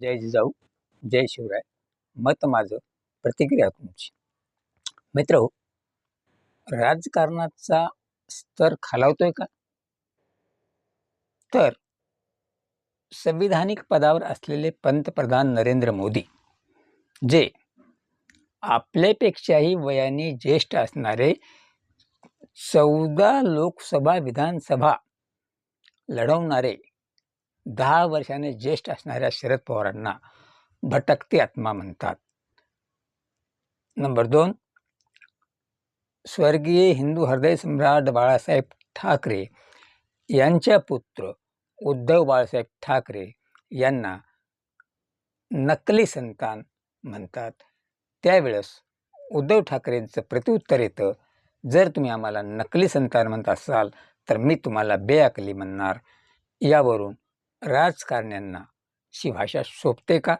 जय जिजाऊ जय शिवराय. मत माझं प्रतिक्रिया तुमची. मित्र राजकारणाचा स्तर खालावतोय का? तर संविधानिक पदावर असलेले पंतप्रधान नरेंद्र मोदी जे आपल्यापेक्षाही वयाने ज्येष्ठ असणारे चौदा लोकसभा विधानसभा लढवणारे दहा वर्षाने ज्येष्ठ असणाऱ्या शरद पवारांना भटकते आत्मा म्हणतात. नंबर दोन स्वर्गीय हिंदू हृदय सम्राट बाळासाहेब ठाकरे यांच्या पुत्र उद्धव बाळासाहेब ठाकरे यांना नकली संतान म्हणतात. त्यावेळेस उद्धव ठाकरेंचं प्रत्युत्तर येतं जर तुम्ही आम्हाला नकली संतान म्हणत असाल तर मी तुम्हाला बेअकली म्हणणार. यावरून राजकारण्यांना ही भाषा शोभते का?